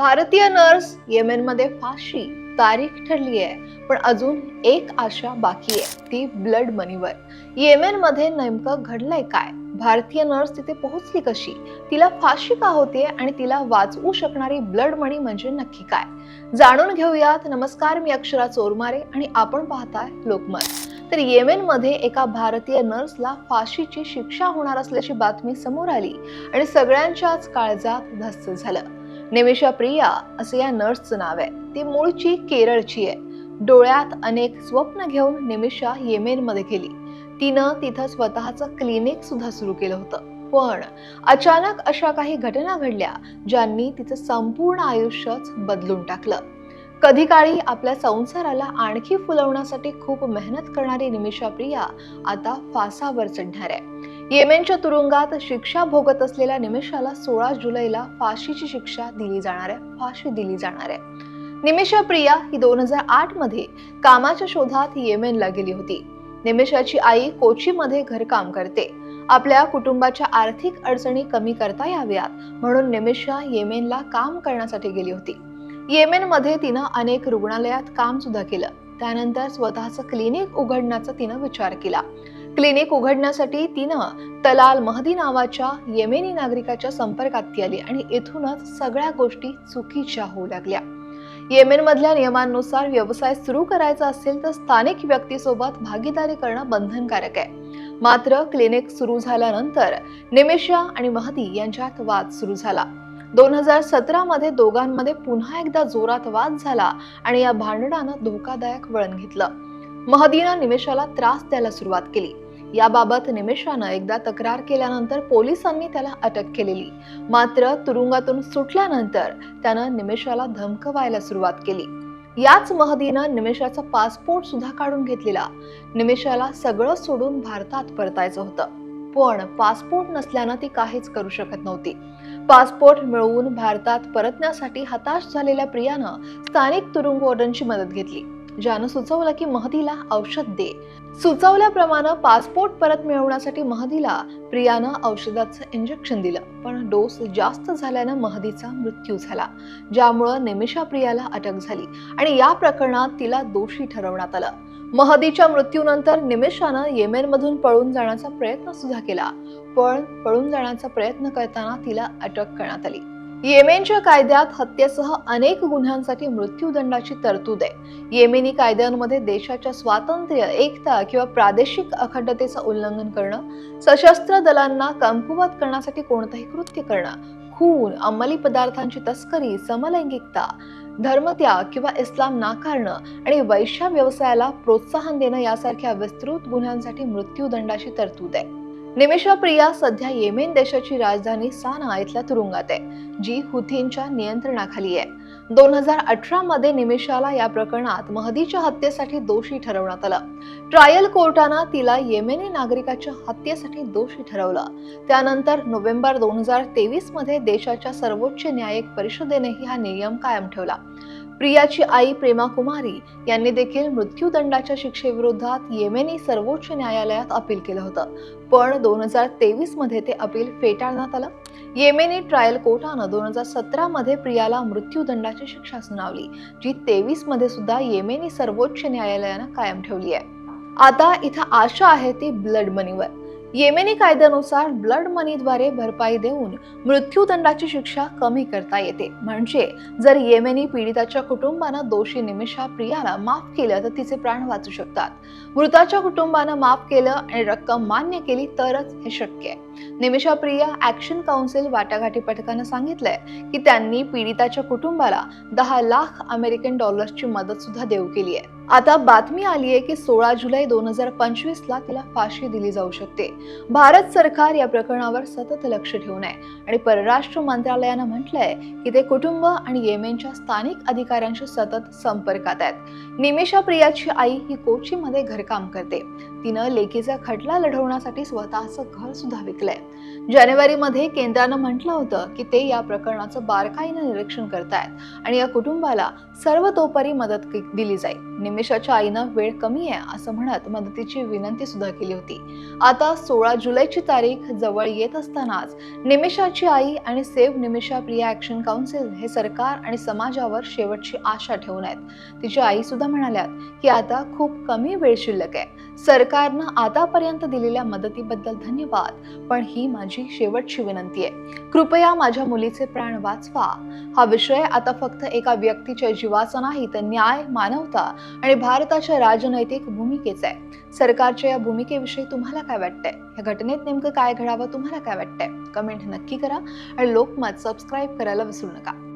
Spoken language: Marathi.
भारतीय नर्स येमेनमध्ये फाशी तारीख ठरली आहे पण अजून एक आशा बाकी आहे ती ब्लड मनीवर. येमेनमध्ये नेमकं घडलंय काय? भारतीय नर्स तिथे पोहोचली कशी? तिला फाशी का होते आणि तिला वाचवू शकणारी ब्लड मनी म्हणजे नक्की काय? जाणून घेऊयात. नमस्कार मी अक्षरा चोरमारे आणि आपण पाहताय लोकमत. तर येमेनमध्ये एका भारतीय नर्सला फाशीची शिक्षा होणार असल्याची बातमी समोर आली आणि सगळ्यांच्याच काळजात धस्त झालं. निमिषा प्रिया असं या नर्सचं नाव आहे. ती मूळची केरळची आहे. डोळ्यात अनेक स्वप्न घेऊन निमिषा येमेनमध्ये गेली. तिनं तिथं स्वतःचं क्लिनिक सुद्धा सुरू केलं होतं. पण अचानक अशा काही घटना घडल्या ज्यांनी तिचं संपूर्ण आयुष्यच बदलून टाकलं. कधी काळी आपल्या संसाराला आणखी फुलवण्यासाठी खूप मेहनत करणारी निमिषा प्रिया आता फासावर चढणार आहे. येमेनच्या तुरुंगात शिक्षा भोगत असलेल्या निमिषाला सोळा जुलैला फाशीची शिक्षा दिली जाणार आहे. फाशी दिली जाणार आहे. निमिषा प्रिया ही दोन हजार आठमध्ये कामाच्या शोधात येमेनला गेली होती. निमिषाची आई कोचीमध्ये घरकाम करते. आपल्या कुटुंबाच्या आर्थिक अडचणी कमी करता याव्यात म्हणून निमिषा येमेनला काम करण्यासाठी गेली होती. येमेनमध्ये तिनं अनेक रुग्णालयात काम सुद्धा केलं. त्यानंतर स्वतःचं क्लिनिक उघडण्याचा तिनं विचार केला. क्लिनिक उघडण्यासाठी तिनं तलाल महदी नावाच्या येमेनी नागरिकाच्या संपर्कात ती आली आणि इथूनच सगळ्या गोष्टी चुकीच्या होऊ लागल्या. येमेनमधल्या नियमांनुसार व्यवसाय सुरू करायचा असेल तर स्थानिक व्यक्तीसोबत भागीदारी करणं बंधनकारक आहे. मात्र क्लिनिक सुरू झाल्यानंतर निमिषा आणि महदी यांच्यात वाद सुरू झाला. दोन हजार सतरा मध्ये दोघांमध्ये पुन्हा एकदा जोरात वाद झाला आणि या भांडणानं धोकादायक वळण घेतलं. महदीनं निमेशाला त्रास द्यायला सुरुवात केली. याबाबत निमेशानं एकदा तक्रार केल्यानंतर पोलिसांनी त्याला अटक केलेली. मात्र तुरुंगातून सुटल्यानंतर त्यानं निमेशाला धमकवायला सुरुवात केली. याच महदीनं निमेशाचा पासपोर्ट सुद्धा काढून घेतलेला. निमेशाला सगळं सोडून भारतात परतायचं होतं. पण पासपोर्ट नसल्यानं ती काहीच करू शकत नव्हती. पासपोर्ट मिळवून भारतात परतण्यासाठी हताश झालेल्या प्रियानं स्थानिक तुरुंग वॉर्डनची मदत घेतली. ज्यानं सुचवलं की महदीला औषध दे. सुचवल्याप्रमाणे पासपोर्ट परत मिळवण्यासाठी महदीला प्रियानं औषधाचं इंजेक्शन दिलं. पण डोस जास्त झाल्यानं महदीचा मृत्यू झाला. ज्यामुळं निमिषा प्रियाला अटक झाली आणि या प्रकरणात तिला दोषी ठरवण्यात आलं. महदीच्या मृत्यूनंतर निमिषानं येमेनमधून पळून जाण्याचा प्रयत्न सुद्धा केला. पण पळून जाण्याचा प्रयत्न करताना तिला अटक करण्यात आली. येमेनच्या कायद्यात हत्येसह अनेक गुन्ह्यांसाठी मृत्यूदंडाची तरतूद आहे. येमेनी कायद्यांमध्ये देशाच्या स्वातंत्र्य एकता किंवा प्रादेशिक अखंडतेचं उल्लंघन करणं सशस्त्र दलांना कमकुवत करण्यासाठी कोणतंही कृत्य करणं खून अंमली पदार्थांची तस्करी समलैंगिकता धर्मत्याग किंवा इस्लाम नाकारणं आणि वैश्य व्यवसायाला प्रोत्साहन देणं यासारख्या विस्तृत गुन्ह्यांसाठी मृत्यूदंडाची तरतूद आहे. निमिषा प्रिया सध्या येमेन देशाची राजधानी साना इथल्या तुरुंगात आहे जी हुथींच्या नियंत्रणाखाली आहे. दोन हजार अठरा मध्ये निमिषाला या प्रकरणात महदीच्या हत्येसाठी दोषी ठरवण्यात आलं. ट्रायल कोर्टानं तिला येमेनी नागरिकाच्या हत्येसाठी दोषी ठरवलं. त्यानंतर नोव्हेंबर दोन हजार तेवीसमध्ये देशाच्या सर्वोच्च न्यायिक परिषदेनेही हा नियम कायम ठेवला. प्रियाची आई प्रेमा कुमारी यांनी देखील मृत्यूदंडाच्या शिक्षेविरोधात येमेनी सर्वोच्च न्यायालयात अपील केलं होतं. पण दोन हजार तेवीसमध्ये ते अपील फेटाळण्यात आलं. येमेनी ट्रायल कोर्टानं दोन हजार सतरा मध्ये प्रियाला मृत्यूदंडाची शिक्षा सुनावली जी तेवीसमध्ये सुद्धा येमेनी सर्वोच्च न्यायालयानं कायम ठेवली आहे. आता इथं आशा आहे ती ब्लड मनीवर. येमेनी कायद्यानुसार ब्लड मनीद्वारे भरपाई देऊन मृत्यूदंडाची शिक्षा कमी करता येते. म्हणजे जर येमेनी पीडिताच्या कुटुंबानं दोषी निमिषा प्रियाला माफ केलं तर तिचे प्राण वाचू शकतात. मृताच्या कुटुंबानं माफ केलं आणि रक्कम मान्य केली तरच हे शक्य आहे. निमिषा प्रिया ऍक्शन काउन्सिल वाटाघाटी पथकानं सांगितलंय की त्यांनी पीडिताच्या कुटुंबाला दहा लाख अमेरिकन डॉलर्सची मदत सुद्धा देऊ केली आहे. आता बातमी आली आहे की सोळा जुलै दोन हजार पंचवीस ला तिला फाशी दिली जाऊ शकते. भारत सरकार या प्रकरणावर सतत लक्ष ठेवून आहे. आणि परराष्ट्र मंत्रालयानं म्हटलंय की ते कुटुंब आणि येमेनच्या स्थानिक अधिकाऱ्यांशी सतत संपर्कात आहेत. निमिषा प्रियाची आई ही कोचीमध्ये घरकाम करते. तिनं लेकीचा खटला लढवण्यासाठी स्वतःचं घर सुद्धा विकलंय. जानेवारीमध्ये केंद्रानं म्हटलं होतं की ते या प्रकरणाचं बारकाईनं निरीक्षण करतायत आणि या कुटुंबाला सर्वतोपरी मदत दिली जाईल. निमिषाच्या आईनं वेळ कमी आहे असं म्हणत मदतीची विनंती सुद्धा केली होती. आता सोळा जुलैची तारीख जवळ येत असतानाच निमिषाची आई आणि save Nimisha Priya action council हे सरकार आणि समाजावर शेवटची आशा ठेवून आहेत. तिची आई सुद्धा म्हणाल्यात की आता खूप कमी वेळ शिल्लक आहे. सरकारनं आतापर्यंत दिलेल्या मदतीबद्दल धन्यवाद. पण ही माझी शेवटची विनंती आहे. कृपया माझ्या मुलीचे प्राण वाचवा. हा विषय आता फक्त एका व्यक्तीच्या जीवाचा नाही तर न्याय मानवता आणि भारताच्या राजनैतिक भूमिकेचा आहे. सरकारच्या या भूमिकेविषयी तुम्हाला काय वाटतंय? या घटनेत नेमकं काय घडावं तुम्हाला काय वाटतंय? कमेंट नक्की करा आणि लोकमत सबस्क्राईब करायला विसरू नका.